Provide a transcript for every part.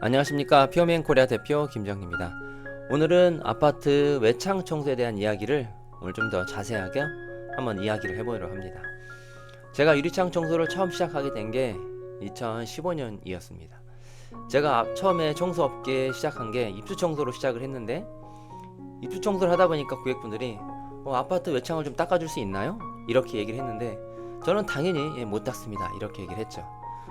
안녕하십니까 피어맨 코리아 대표 김정입니다. 오늘은 아파트 외창 청소에 대한 이야기를 오늘 좀 더 자세하게 한번 이야기를 해보려고 합니다. 제가 유리창 청소를 처음 시작하게 된 게 2015년이었습니다. 제가 앞- 처음에 청소업계 시작한 게 입주 청소로 시작을 했는데 입주 청소를 하다 보니까 고객분들이 어, 아파트 외창을 좀 닦아줄 수 있나요? 이렇게 얘기를 했는데 저는 당연히 예, 못 닦습니다. 이렇게 얘기를 했죠.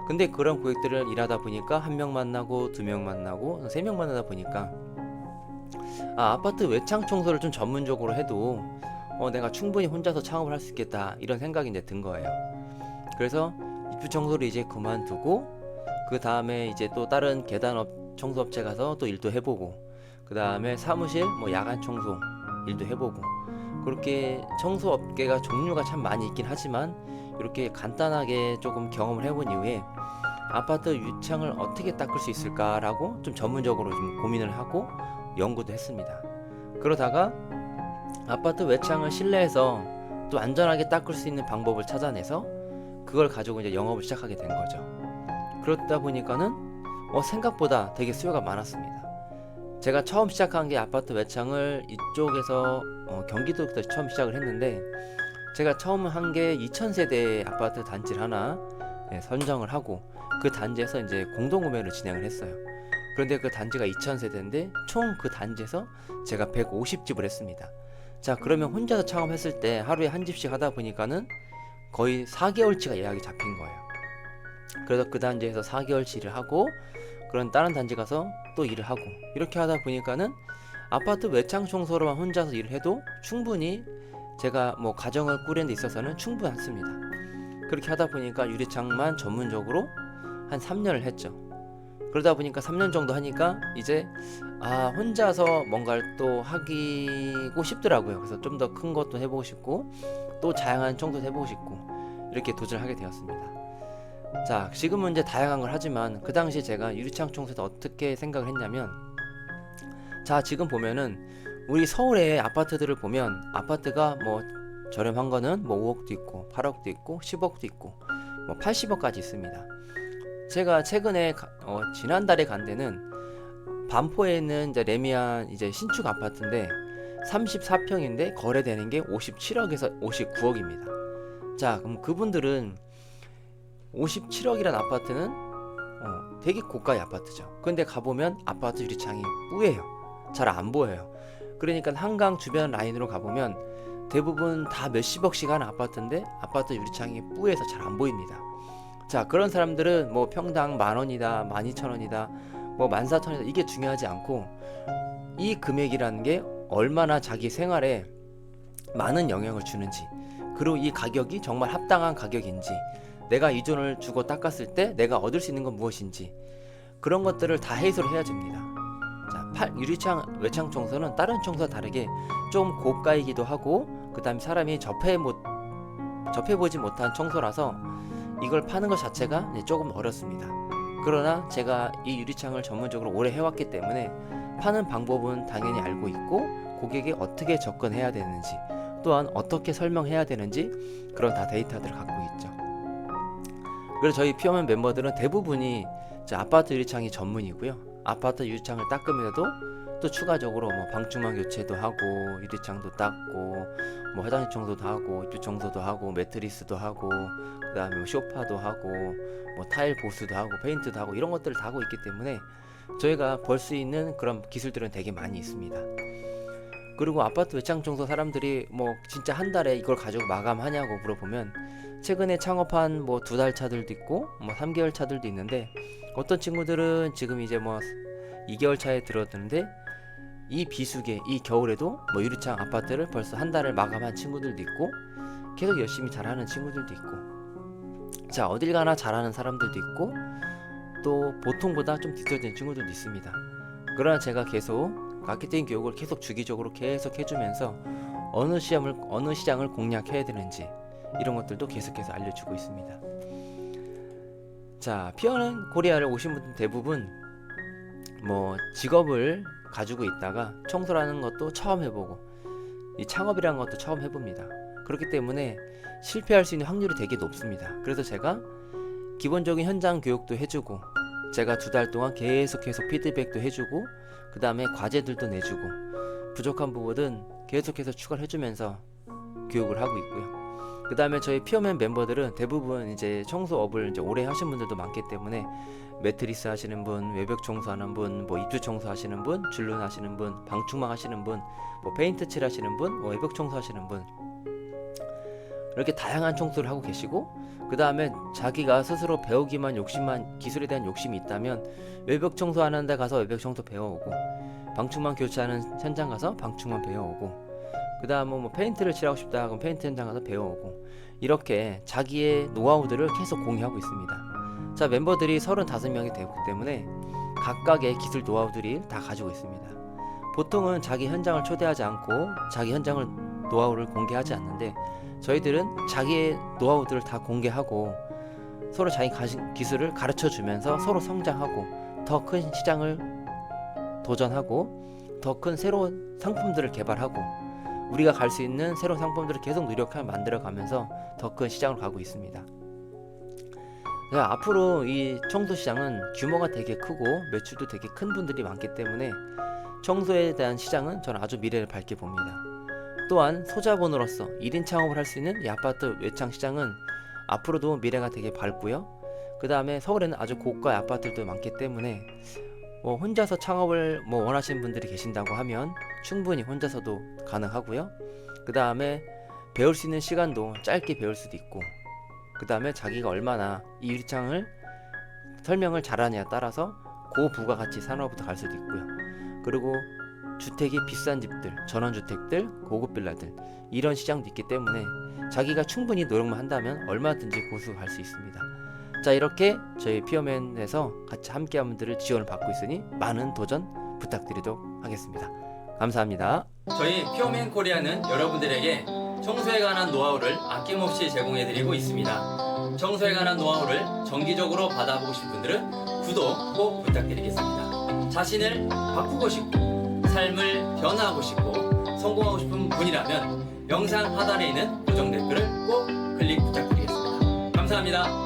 근데 그런 고객들을 일하다 보니까 한 명 만나고 두 명 만나고 세 명 만나다 보니까 아 아파트 외창 청소를 좀 전문적으로 해도 어 내가 충분히 혼자서 창업을 할 수 있겠다 이런 생각이 이제 든 거예요. 그래서 입주 청소를 이제 그만두고 그 다음에 이제 또 다른 계단업 청소업체 가서 또 일도 해보고 그 다음에 사무실 뭐 야간 청소 일도 해보고 그렇게 청소업계가 종류가 참 많이 있긴 하지만 이렇게 간단하게 조금 경험을 해본 이후에 아파트 유창을 어떻게 닦을 수 있을까라고 좀 전문적으로 좀 고민을 하고 연구도 했습니다. 그러다가 아파트 외창을 실내에서 또 안전하게 닦을 수 있는 방법을 찾아내서 그걸 가지고 이제 영업을 시작하게 된 거죠. 그렇다 보니까는 어, 생각보다 되게 수요가 많았습니다. 제가 처음 시작한 게 아파트 외창을 이쪽에서 어, 경기도부터 처음 시작을 했는데 제가 처음 한 게 2,000세대 아파트 단지를 하나 네, 선정을 하고 그 단지에서 이제 공동구매를 진행을 했어요. 그런데 그 단지가 2,000세대인데 총 그 단지에서 제가 150집을 했습니다. 자, 그러면 혼자서 창업했을 때 하루에 한 집씩 하다 보니까는 거의 4개월치가 예약이 잡힌 거예요. 그래서 그 단지에서 4개월치 일을 하고 그런 다른 단지 가서 또 일을 하고 이렇게 하다 보니까는 아파트 외창 청소로만 혼자서 일을 해도 충분히 제가 뭐 가정을 꾸리는 데 있어서는 충분했습니다. 그렇게 하다 보니까 유리창만 전문적으로 한 3년을 했죠. 그러다 보니까 3년 정도 하니까 이제 아 혼자서 뭔가를 또 하기고 싶더라고요. 그래서 좀 더 큰 것도 해보고 싶고 또 다양한 청소도 해보고 싶고 이렇게 도전을 하게 되었습니다. 자 지금은 이제 다양한 걸 하지만 그 당시 제가 유리창 청소도 어떻게 생각을 했냐면 자 지금 보면은 우리 서울의 아파트들을 보면 아파트가 뭐 저렴한 거는 뭐 5억도 있고 8억도 있고 10억도 있고 뭐 80억까지 있습니다. 제가 최근에 가- 어, 지난달에 간 데는 반포에 있는 이제 레미안 이제 신축 아파트인데 34평인데 거래되는 게 57억에서 59억입니다. 자 그럼 그분들은 57억이란 아파트는 어, 되게 고가의 아파트죠. 근데 가보면 아파트 유리창이 뿌예요. 잘 안 보여요. 그러니까 한강 주변 라인으로 가보면 대부분 다 몇십억씩 하는 아파트인데 아파트 유리창이 뿌해서 잘 안 보입니다. 자 그런 사람들은 뭐 평당 만 원이다, 만 이천 원이다, 뭐 만 사천 원이다 이게 중요하지 않고 이 금액이라는 게 얼마나 자기 생활에 많은 영향을 주는지 그리고 이 가격이 정말 합당한 가격인지 내가 이 돈을 주고 닦았을 때 내가 얻을 수 있는 건 무엇인지 그런 것들을 다 해소를 해야 됩니다. 자, 팔, 유리창 외창 청소는 다른 청소와 다르게 좀 고가이기도 하고 그 다음에 사람이 접해 못 접해 보지 못한 청소라서 이걸 파는 것 자체가 조금 어렵습니다. 그러나 제가 이 유리창을 전문적으로 오래 해왔기 때문에 파는 방법은 당연히 알고 있고 고객이 어떻게 접근해야 되는지 또한 어떻게 설명해야 되는지 그런 다 데이터들을 갖고 있죠. 그래서 저희 피어맨 멤버들은 대부분이 아파트 유리창이 전문이고요. 아파트 유리창을 닦으면서도 또 추가적으로 뭐 방충망 교체도 하고 유리창도 닦고 뭐 화장실 청소도 하고 입주 청소도 하고 매트리스도 하고 그다음에 뭐 쇼파도 하고 뭐 타일 보수도 하고 페인트도 하고 이런 것들을 다 하고 있기 때문에 저희가 벌 수 있는 그런 기술들은 되게 많이 있습니다. 그리고 아파트 외창 청소 사람들이 뭐 진짜 한 달에 이걸 가지고 마감하냐고 물어보면 최근에 창업한 뭐 두 달 차들도 있고 뭐 3개월 차들도 있는데 어떤 친구들은 지금 이제 뭐 2개월 차에 들어드는데 이 비수기에 이 겨울에도 뭐 유리창 아파트를 벌써 한 달을 마감한 친구들도 있고 계속 열심히 잘하는 친구들도 있고. 자 어딜 가나 잘하는 사람들도 있고 또 보통보다 좀 뒤떨어진 친구들도 있습니다. 그러나 제가 계속 마케팅 교육을 계속 주기적으로 계속 해주면서 어느 시장을 어느 시장을 공략해야 되는지 이런 것들도 계속해서 알려주고 있습니다. 자, 피어는 코리아를 오신 분들 대부분 뭐 직업을 가지고 있다가 청소라는 것도 처음 해보고 이 창업이라는 것도 처음 해봅니다. 그렇기 때문에 실패할 수 있는 확률이 되게 높습니다. 그래서 제가 기본적인 현장 교육도 해주고 제가 두 달 동안 계속해서 피드백도 해주고 그 다음에 과제들도 내주고 부족한 부분은 계속해서 추가를 해주면서 교육을 하고 있고요. 그 다음에 저희 피어맨 멤버들은 대부분 이제 청소업을 이제 오래 하신 분들도 많기 때문에 매트리스 하시는 분, 외벽 청소하는 분, 뭐 입주 청소하시는 분, 줄눈 하시는 분, 방충망 하시는 분, 뭐 페인트 칠 하시는 분, 뭐 외벽 청소하시는 분. 이렇게 다양한 청소를 하고 계시고 그 다음에 자기가 스스로 배우기만 욕심만 기술에 대한 욕심이 있다면 외벽 청소하는 데 가서 외벽 청소 배워오고 방충망 교체하는 현장 가서 방충망 배워오고 그 다음 뭐 페인트를 칠하고 싶다 그럼 페인트 현장 가서 배워오고 이렇게 자기의 노하우들을 계속 공유하고 있습니다. 자 멤버들이 35명이 되기 때문에 각각의 기술 노하우들이 다 가지고 있습니다. 보통은 자기 현장을 초대하지 않고 자기 현장을 노하우를 공개하지 않는데 저희들은 자기의 노하우들을 다 공개하고 서로 자기 기술을 가르쳐 주면서 서로 성장하고 더 큰 시장을 도전하고 더 큰 새로운 상품들을 개발하고 우리가 갈 수 있는 새로운 상품들을 계속 노력하며 만들어 가면서 더 큰 시장으로 가고 있습니다. 네, 앞으로 이 청소 시장은 규모가 되게 크고 매출도 되게 큰 분들이 많기 때문에 청소에 대한 시장은 저는 아주 미래를 밝게 봅니다. 또한 소자본으로서 1인 창업을 할 수 있는 이 아파트 외창 시장은 앞으로도 미래가 되게 밝고요. 그 다음에 서울에는 아주 고가의 아파트들도 많기 때문에 뭐 혼자서 창업을 뭐 원하시는 분들이 계신다고 하면 충분히 혼자서도 가능하고요. 그 다음에 배울 수 있는 시간도 짧게 배울 수도 있고 그 다음에 자기가 얼마나 이 유리창을 설명을 잘하냐에 따라서 고부가 가치 산업으로 갈 수도 있고요. 그리고 주택이 비싼 집들, 전원주택들, 고급 빌라들 이런 시장도 있기 때문에 자기가 충분히 노력만 한다면 얼마든지 고수 갈수 있습니다. 자 이렇게 저희 피어맨에서 같이 함께한 분들을 지원을 받고 있으니 많은 도전 부탁드리도록 하겠습니다. 감사합니다. 저희 피어맨 코리아는 여러분들에게 청소에 관한 노하우를 아낌없이 제공해드리고 있습니다. 청소에 관한 노하우를 정기적으로 받아보고 싶은 분들은 구독 꼭 부탁드리겠습니다. 자신을 바꾸고 싶고 삶을 변화하고 싶고 성공하고 싶은 분이라면 영상 하단에 있는 고정 댓글을 꼭 클릭 부탁드리겠습니다. 감사합니다.